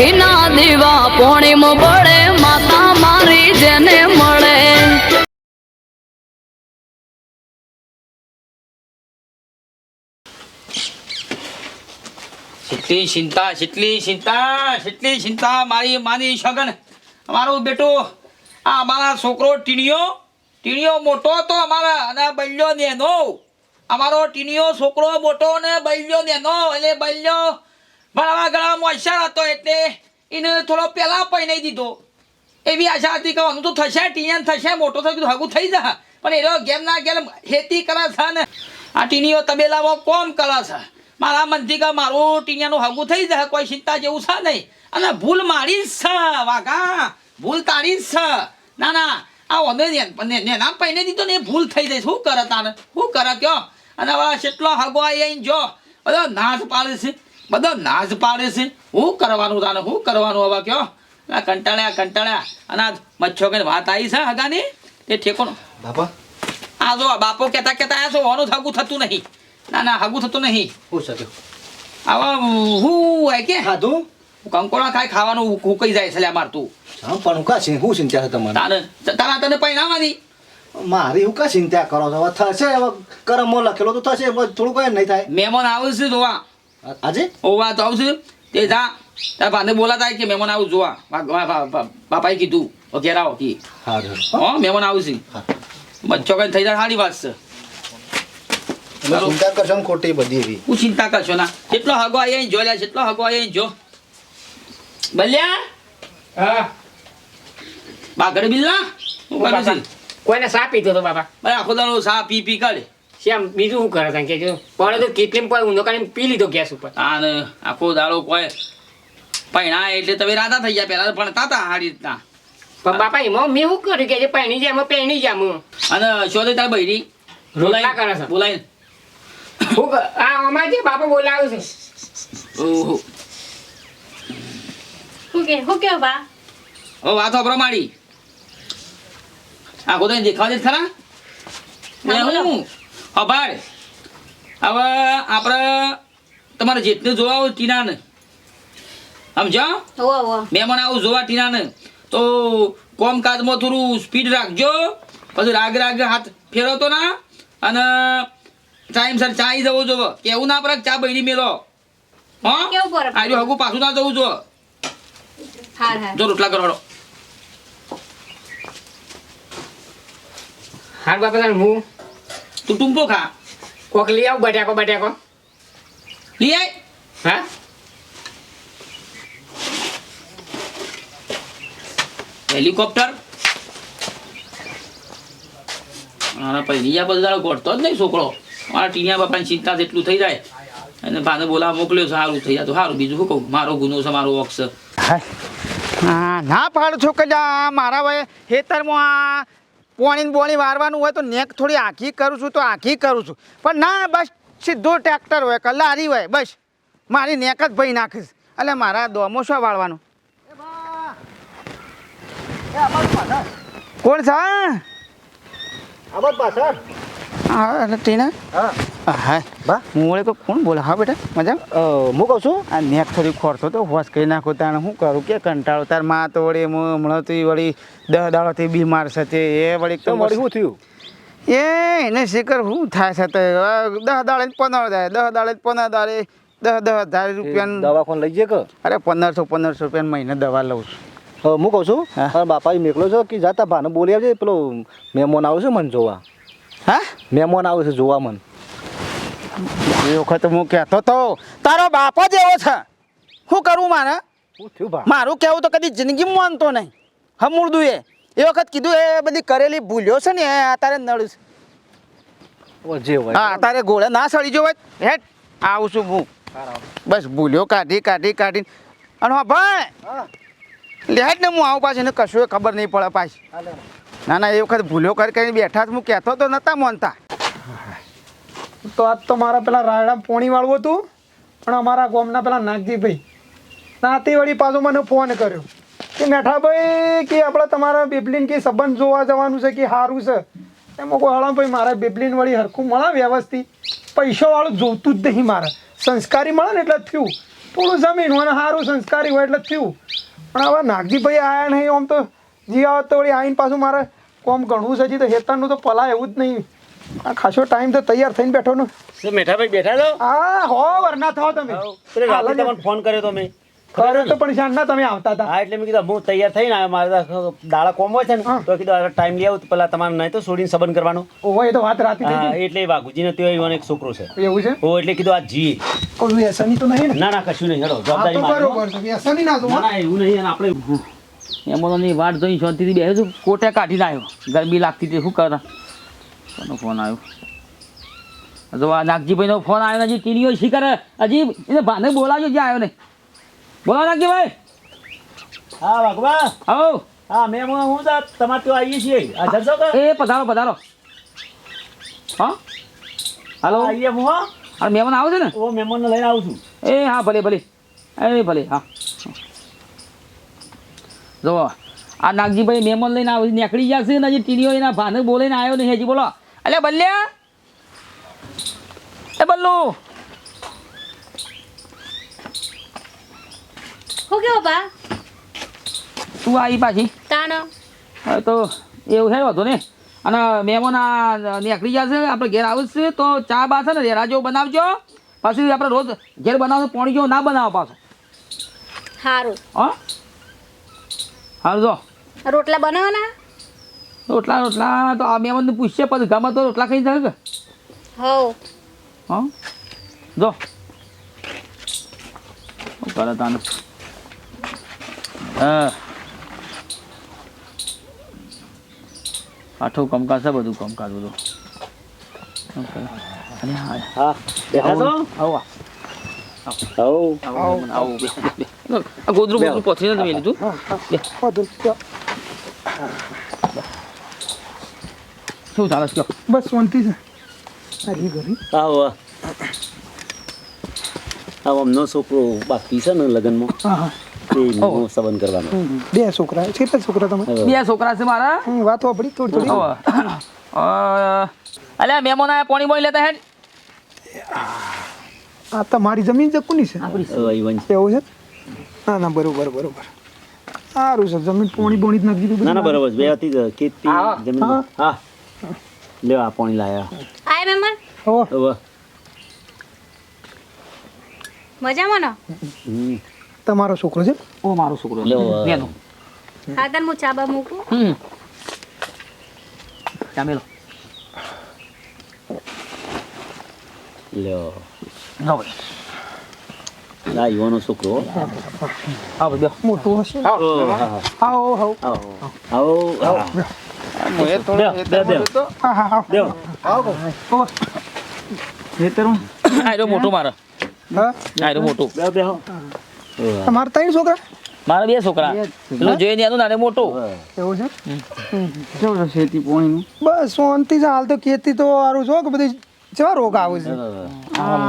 ઘીના દીવા પોણીમ પડે માતા મારી જેને મળે. જેટલી ચિંતા જેટલી ચિંતા જેટલી ચિંતા મારી માની સગન અમારો બેટો, આ અમારા છોકરો ટીણીયો ટીણીયો મોટો તો અમારા અને બલ્યો નેનો. અમારો ટીણીયો છોકરો મોટો ને બલ્યો નેનો, એટલે બલ્યો ભણવા ગળામાં હોશિયાર હતો એટલે એને થોડો પહેલા પૈણાઈ દીધો. એવી આશા હતી કે આનું તો થશે ટીયન થશે, મોટો થઈ ગયું હગું થઈ જા પણ એ ગેમ ના ગેમ ખેતી કરે છે ને, આ ટીણીઓ તબેલાઓ કોમ કરે છે. મારા મનથી કે મારું ટીનિયાનું હગું થઈ જાય કોઈ ચિંતા જેવું છે નહીં. અને ભૂલ મારી જ છે, વાઘા. ભૂલ તારી જ છે. ના ના, આ ઓને નેના પૈને દીધો ને એ ભૂલ થઈ જાય શું કરે તારે? શું કરે કયો? અને હવે કેટલો હગો આવી જો. બધો નાશ પાડે છે. બધો નાચ પાડે છે. શું કરવાનું તાને શું કરવાનું હવે કયો? આ કંટાળ્યા કંટાળ્યા. અને આ મચ્છો કઈ વાત આવી છે હગાની? તે ઠેકો બાપા? આ જો બાપો કહેતા કહેતા આ છો હોનું હગું થતું નહીં. ના ના હગું થતું નહીં. હું શક્યો આવા હું હોય કે? ખાધું કંકોડા ખાય ખાવાનું હુકાઈ જાય છે લ્યા મારતું હા પણ હું કા હું ચિંતા છે તમારે? તારે તારા તને પૈણાવાની મારી હું કા ચિંતા કરો છો? થશે હવે કરમો લખેલો તો થશે થોડું કઈ નહીં થાય. મહેમાન આવે છે જોવા. આજે? ઓવા તો આવશે. તે જા. તારા ભાને બોલાતા કે મહેમાન આવું જોવા. બાપાએ કીધું. ઓ ઘેર આવો કી હા હો મહેમાન આવશે. બચ્ચો કઈ થઈ જાય સારી વાત છે. ચિંતા કરશો ને ખોટી બધી એવી. હું ચિંતા કરશો ના. કેટલો હગો અહીંયા જો લ્યા કેટલો હગો અહીંયા જો. બલ્યા? હા. બાગડ બિલ્લા? કોઈને સા પીતો તો બાપા. ભાઈ આખો દાડો સા પી પી કરે શ્યામ બીજું શું કરે કે જો પડે તો કેટલી પડે ઊંધો કરીને પી લીધો ગેસ ઉપર. અને આખો દાડો કોઈ પૈણા એટલે તમે રાધા થઈ ગયા પેલા ભણતા હતા સારી રીતના. પણ બાપા એમાં મેં શું કર્યું કે જે પહેણી જાય એમાં પહેણી જાય હું અને શોધે તાર બૈરી? રોટલા કરે છે. બોલાય. હું આ અમારે જે બાપા બોલાવે છે. ઓહો. શું કે શું કેવું બા? ઓ વાત વાપરો માડી આખો તો દેખાવ દે ખરા? ને હા. હું? અભાર હવે આપણે તમારે જેટલું જોવા હોય ટીનાને. સમજો મહેમાન આવું જોવા ટીનાને. તો કોમકાજમાં થોડું સ્પીડ રાખજો. પછી રાગ રાગ હાથ ફેરવતો ના. અને ટાઈમસર ચા ઈ જવું જોવો. કેવું ના પડે ચા બૈરી મેલો? હા? કેવું કરે? હગું પાછું ના જવું જો હાર હાર. જો રોટલા કરો હાર બાપા હું? તું ટૂંપો ખા. કોક લઈ આવું બટાકો બટાકો. લઈ આય. હા? હેલિકોપ્ટર. મારા પૈણીયા બધા ગોઠતો જ નહીં છોકરો. મારા ટીનિયા બાપાની ચિંતા જેટલું થઈ જાય. અને ભાને બોલાવા મોકલ્યો છે સારું થઈ જતું સારું બીજું શું કહું? મારો ગુનો છે મારો વોક ના પાડું છું કે મારા ભાઈ ખેતરમાં આ પોણી બોણી વારવાનું હોય તો નેક થોડી આખી કરું છું તો આખી કરું છું. પણ ના બસ સીધો ટ્રેક્ટર હોય કે લારી હોય બસ. મારી નેક જ ભાઈ નાખીશ. એટલે મારા દોમો શું વાળવાનું? કોણ છે? હા એટલે ટીના? હા. હા. બા? હું વળી કહું, કોણ બોલે? હા બેટા મજા હું કહું છું? આ નેક થોડી ખોરતો તો હોશ કરી નાખો તાણે હું કરું કે કંટાળો? તાર મા તો વળી હમણાં તો વળી દહ દાડોથી બીમાર છે તે એ વળી તો મળી શું થયું? એ એને શિખર શું થાય છે તે દહ દાડે પંદર દાડે દહ દાડે ને પંદર દાડે દસ દહ હજાર રૂપિયાનું દવાખાને લઈ જઈએ કે? અરે પંદરસો પંદરસો રૂપિયા મહિને દવા લઉં છું. હવે હું કહું છું. મારા બાપા મેકલો છો કે જાતા ભાને બોલી આવજે પેલો મહેમાન આવશે છે મને જોવા? હા? મહેમાન આવશે છે જોવા મને. એ વખત હું કહેતો તો તારો બાપો જ એવો છે. શું કરું મારે? મારું કહેવું તો કદી જિંદગી માનતો નહીં. હમુરદું એ એ વખત કીધું એ બધી કરેલી ભૂલ્યો છે ને તારે નડું છે. હા તારે ગોળે ના સળી જો હેટ આવું છું હું. બસ ભૂલ્યો કાઢી કાઢી કાઢી. અને હા ભાઈ! લેટ ને હું આવું પાછી એને કશું ખબર નહીં પડે પાછી. ના ના એ વખત ભૂલ્યો કરી કરીને બેઠા હું કહેતો તો નતા માનતા. તો આજ તો મારા પેલા રાયડા પોણી વાળું હતું, પણ અમારા ગામના પેલા નાગજીભાઈ નાતી વળી પાછો મને ફોન કર્યો કે મેઠાભાઈ, કે આપણે તમારા બેબલીન કે સંબંધ જોવા જવાનું છે કે સારું છે? એમાં કોઈ હળા ભાઈ, મારા બેબલીન વળી હરખું મળે વ્યવસ્થિત. પૈસાવાળું જોતું જ નહીં મારે. સંસ્કારી મળે ને એટલે થયું. થોડું જમીન હોય ને સારું સંસ્કારી હોય એટલે થયું. પણ હવે નાગજીભાઈ આવ્યા નહીં, આમ તો જી આવત તો વળી આવીને પાછું મારે કોમ ઘણું છે તો હેતરનું તો પલા એવું જ નહીં. આ ખાસો ટાઈમ તો તૈયાર થઈને બેઠો ને શું મેઠાભાઈ બેઠા છો? આ હો વરના થાવ તમે. પેલે રાતે તમને ફોન કર્યો તો મેં. ખરે તો પણ શાનના તમે આવતા હતા. હા એટલે મેં કીધું હું તૈયાર થઈને આવ્યો. મારે દાડા કોમ હોય છે ને તો કીધું ટાઈમ લઈ આવું પેલા તમારે નહીં તો છોડીને સંબંધ કરવાનો. ઓહો એ તો વાત રાતી હા એટલે વાઘુજીને ત્યાં એવાનો એક છોકરો છે. એવું છે? ઓ એટલે કીધું આ જી. કોઈ વ્યસની તો નહીં ના? ના કશું નહીં. હેડો હા જવાબદારી મારી બરોબર છે. વ્યસની ના તો ના ના એવું નહીં. અને આપણે એમાં વાટ જોઈ શાંતિથી બેસે કોટે કાઢી લાવ્યો ગરમી લાગતી હતી શું કરા કોનો ફોન આવ્યો. જો આ નાગજીભાઈનો ફોન આવ્યો હજી ટીડીઓ શી કરે હજી એને ભાને બોલાવજો જ્યાં આવ્યો ને બોલાવો નાગજીભાઈ. હા ભગવાન આવો હા મેં હું હું તો તમારે ત્યાં આવીએ છીએ. છો એ પધારો પધારો. હા? હાલો. આવીએ હું હા. આ મહેમાન આવે છે ને? ઓ મહેમાનને લઈને આવું છું. એ હા ભલે ભલે. એ ભલે હા. જો આ નાગજીભાઈ મહેમાન લઈને આવે નીકળી જશે ને હજી ટીડીઓ એના ભાને બોલાઈને આવ્યો નહીં હજી બોલો. અલે બલ્યા એ બલ્લુ હું કેવો બા તું આવી પાછી તાણ હવે તો એવું છે હતો ને અને મહેમાન નીકળી જશે આપણે ઘેર આવશે તો ચા બા છે ને રેરા જેવું બનાવજો પાછી આપણે રોજ ઘેર બનાવો પાણી જેવો ના બનાવો પાછો સારું હા સારું જો રોટલા બનાવવાના રોટલા રોટલા તો આ મહેમાનને પૂછશે પછી ગામમાં તો રોટલા ખાઈ જાય કે હવ. હા? જો. શું કરે તાને? હા. આઠું કમકાજ છે બધું કમકાજ બધું. અરે હા હા. આવો આવો. આવો. બે, બે, બે. આ ગોદરું ગોદરું પથરીને તમે લીધું. શું ચાલે છે? બસ શાંતિ છે. અરે ઘરી. આવો આવો. અમનો છોકરો બાકી છે ને લગ્નમાં? હા હા. સંબંધ કરવાનો. બે છોકરા. છે કેટલા છોકરા તમે? બે છોકરા છે મારા? વાત વાપરી થોડી થોડી. અલ્યા મહેમાન આયા પાણી બોણી લેતા હેડ. આ તમારી જમીન છે કોની છે? આપણી છે. એવું છે? ના ના બરોબર બરોબર. સારું છે જમીન પોણી બોણી જ નથી ના ના બરોબર બે હતી ખેતી જમીન હા. લ્યો આ પાણી લાયા. આય મહેમાન ઓ મજામાં ને? તમારો છોકરો છે? ઓ મારો છોકરો લ્યો. લેનો હા તને હું ચા મૂકું? હમ. ચામેલો લ્યો નો ભાઈ. આ યુવાનો છોકરો. આવો બેહો. મોટું હશે હા. આવો આવો. આવો આવો. મોટો મારો. મોટો. ત્રણ છોકરા? મારા બે છોકરા. પેલો જોઈને એનું નાને મોટો. એવું છે? કેવું છે ખેતી પોણીનું? બસ શાંતિ છે. હાલ તો ખેતી તો સારું છો કે બધી રોગ આવે છે.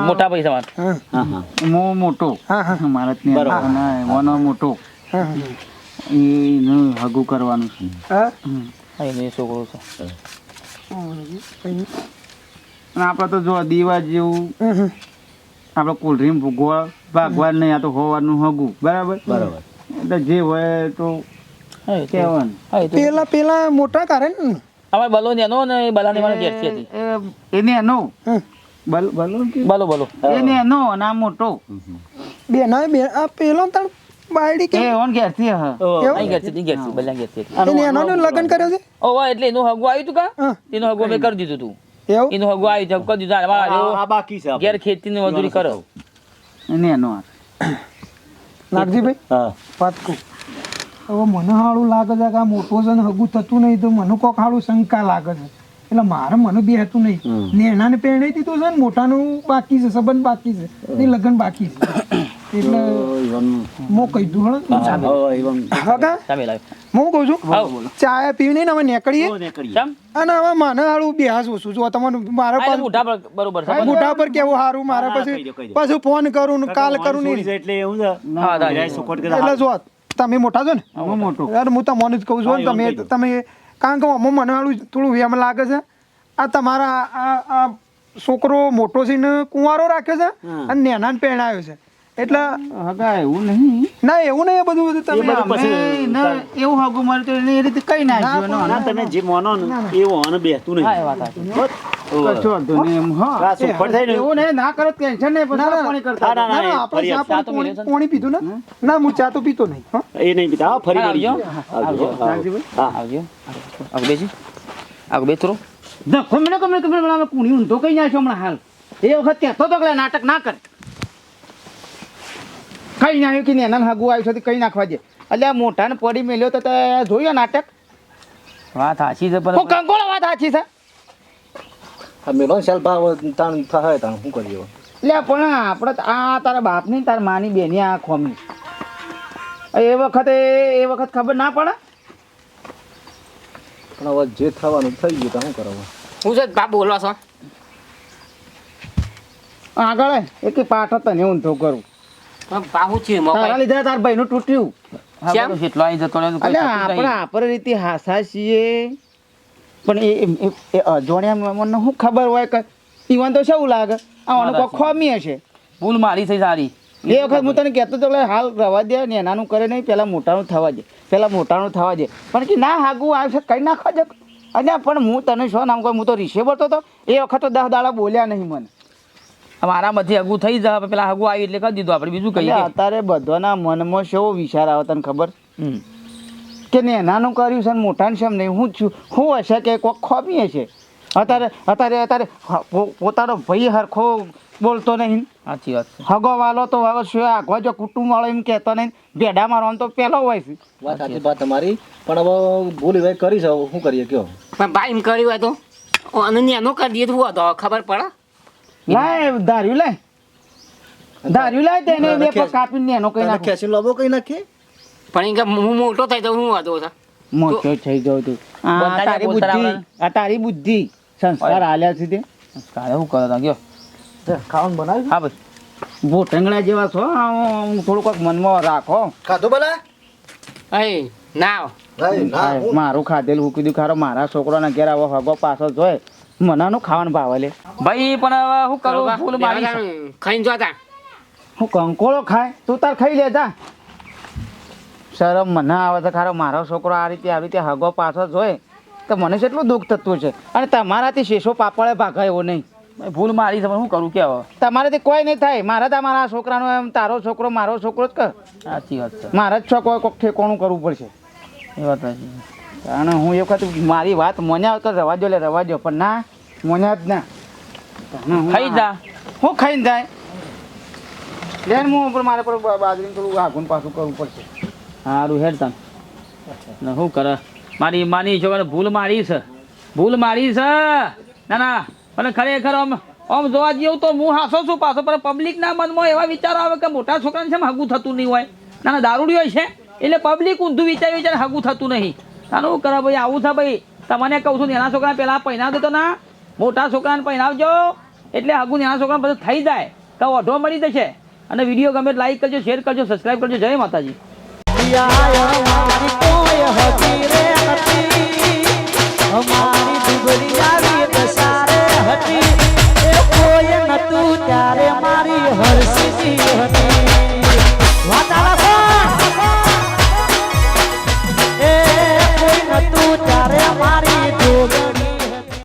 મોટા પૈસા મારા હા. હા હા. મો મોટો. હા હા. મારા ત્યાં બરાબર. ના, વનો મોટો. એનું હગું કરવાનું છે. હા હા છોકરો છે. અને આપણે તો જો દીવા જેવું. આપણે કોલ્ડ્રિંક ભૂગવા ભાગવાનું નહીં આ તો હોવાનું હગું બરાબર? બરાબર. એટલે જે હોય તો કહેવાનું. પેલા પેલા મોટા કારણ ને. અમારે બલો ને એનો ને એ બલાની મારા ઘેરથી હતી એને એનો. બલ બલો બલો બલો. એને એનો અને આ મોટો. બે ના બે આ પેલો તણ બાયડી કે એ ઓન ઘેરથી હ. એવું? અહીં ઘેરથી ઘેરથી બલ્યા ઘેરથી એને એનો લગ્ન કર્યો છે? ઓ વાહ એટલે એનું હગું આવ્યું તું કા? એનું હગું કરી દીધું તું. એવું? એનું હગું આવ્યું છે કરી દીધું. આ આ બાકી છે ઘેર ખેતી ને મજૂરી કરો. એને એનો નાગજીભાઈ? હા. વાત હવે મને હાળું લાગે છે કે આ મોટો છે ને હગું થતું નહીં તો મને કોક હાળું શંકા લાગે છે. એટલે મારે મને બે હતું નહીં. ને એનાને પહેણી દીધું છે ને મોટાનું બાકી છે સંબંધ બાકી છે. એ લગ્ન બાકી છે. એટલે મો કહી દઉં હળો હા, કહું છું? ચા પીવી ને હવે નીકળીએ? અને હવે મને હાળું બેહાસ ઓછું જો તમારું મારા પર બરોબર છે. પર કેવું સારું મારા પછી. પાછું ફોન કરું ને કાલ કરું નહીં. એટલે એવું એટલે જો તમે મોટા છો ને? હું મોટો. યાર હું તમને જ કહું છું ને તમે. તમે કારણ કે આમાં મને હાલું થોડું એમ લાગે છે આ તમારા આ છોકરો મોટો છે ને કુંવારો રાખ્યો છે. અને નેનાને પહેણાયો છે એટલે હગા એવું નહીં. ના એવું નહીં એ બધું બધું તમે ના, એવું હગું મારે તો એ રીતે કઈ ના ના તમે જે મોનો એ આને બેસતું નહીં. એમ, હા. આ સુખડ થાય ને એવું ના કરો ટેન્શન નહીં પછી પાણી કરતા ના, ના, ના ના આપણે ચા પાણી પાણી- પાણી પીધું ને? ના હું ચા તો પીતો નહીં હં? એ નહીં પીતા ફરી આવજો. આવજો હા આવજો. આગળ બેસી આગળ બેસ થોડું. ધક્કો મને કમને કમને મને કુણી ઊંધો કઈ નાખ્યો હમણાં હાલ. એ વખત કહેતો તો કે નાટક ના કરે. કઈ નાખ્યું કે નેના હગું આવ્યું છે કઈ નાખવા દે? એટલે મોટાને પડી મેલ્યો તો તે જોયું નાટક? વાત સાચી છે હું પણ કંકોળો વાત સાચી છે? આ મેલો ને ચાલ ભાવ તાણ થાય તાણ શું કરીએ એટલે પણ આપણે આ તારા બાપની તારા માની બેની આ ખોમી એ વખતે એ વખત ખબર ના પડે? પણ હવે જે થવાનું થઈ ગયું તો શું કરવું હું છે બાપ બોલવા છો. આગળ એક પાઠ તને ઊંધો કરું. બાહુ છે તારા લીધે તાર ભાઈનું તૂટ્યું. હા, શ્યામ? બધું જતો રહ્યો તો કોઈ એટલે થતું આપણે આપણે રીતે હાસા છીએ. પણ એ એ- એ- એ અજોણ્યા મને શું ખબર હોય કે ઈવન તો શું લાગે? આ કોઈ ખોમી હશે ભૂલ મારી થઈ સારી. એ વખત હું તને કહેતો તો હાલ રવા દે ને એનાનું કરે નહીં પેલા મોટાનું થવા દે પેલા મોટાનું થવા દે. પણ કે ના હાગું આવશે કઈ નાખવા દે અને પણ હું તને શું નામ કહું હું તો રિસેવર તો હતો. એ વખત તો દસ દાડા બોલ્યા નહીં મને. મારા માંથી હગું થઈ જાય પેલા હગું આવી એટલે કરી દીધું આપણે. બીજું કહીએ અત્યારે બધાના મનમાં શો વિચાર આવે તને ખબર? હમ. કે નેનાનું કર્યું છે ને મોટાનું છે એમ નહીં. હું છું હું હશે કે કોક ખોમીએ હશે અત્યારે અત્યારે અત્યારે પોતાનો ભાઈ હરખો બોલતો નહીં. સાચી વાત છે. હગો વાલો તો હવે શું આખો જો કુટુંબ વાળો એમ કહેતો નહીં. ભેડા મારવાનો તો પહેલો હોય છે. વાત સાચી વાત તમારી. પણ હવે ભૂલ ભાઈ કરી છે શું કરીએ કયો? પણ ભાઈ એમ કર્યું હોય તો? અનન્ય એનો કરી દઈએ તો હતો ખબર પડે. લાય ધાર્યું લાય. ધાર્યું લાય તેને બે પર કાપીને એનો કઈ નાખો. ખેંચી લોબો કઈ નાખે? પણ કે હું મોટો થઈ તો હું હતો મોટો થઈ જાવ તું. આ તારી બુદ્ધિ આ તારી બુદ્ધિ. સંસ્કાર આલ્યા છે તે. કાલે હું કરો તા ગયો ખાવાનું બનાવ્યું? હા ભાઈ. ભોટંગડા જેવા છો હું થોડુંક કોક મનમાં રાખો. ખાધો ભલા? અહીં ના મારું ખાધેલું હું કીધું ખારો મારા છોકરાના ઘેર આવો હગો પાછો જોય. મનાનું ખાવાનું ભાવે લે ભાઈ પણ હવે શું કરું? ભૂલ મારી. ખાઈને જોતા હું કંકોળો ખાય તું તાર ખાઈ લેતા શરમ મને આવે છે ખારો મારો છોકરો આ રીતે આવી રીતે હગો પાછો જોય તો મને કેટલું દુઃખ થતું છે. અને તમારાથી શેષો પાપડે ભાગે એવો નહીં. ભૂલ મારી તમે શું કરું કે હવે? તમારાથી કોઈ નહીં થાય. મારા તો મારા છોકરાનો એમ તારો છોકરો મારો છોકરો જ કર. સાચી વાત છે. મારે જ છોકરો કોઈક ઠેકોણું કરવું પડશે. એ વાત કારણ હું એ વખત મારી વાત મને તો રવા દો લે રવા દો પણ ના મોન્યા જ ના ખાઈ જા. હું ખાઈને જાય. લેન હું પણ મારે પર બાજરી થોડું આઘું પાછું કરવું પડશે. સારું હેડ તન. શું કરે? મારી માની છોકરાને ભૂલ મારી છે. ભૂલ મારી છે. ના ના. પણ ખરેખર આમ આમ જોવા જેવું તો હું હાસો છું પાછો પણ પબ્લિકના મનમાં એવા વિચારો આવે કે મોટા છોકરાને છે હગું થતું નહીં હોય. ના ના દારૂડી હોય છે. એટલે પબ્લિક ઊંધું વિચાર વિચાર હગું થતું નહીં. તાનું કરે ભાઈ આવું છે ભાઈ. તમને કહું છું એના છોકરાને પહેલાં પહેરાવ દેતો ના. મોટા છોકરાને પહેરાવજો એટલે આગું નાના છોકરાને બધું થઈ જાય. તો ઓઢો મળી જશે. અને વીડિયો ગમે લાઈક કરજો શેર કરજો સબસ્ક્રાઈબ કરજો. જય માતાજી. ત્યારે મારી હરસી હતી. વાતાવરણ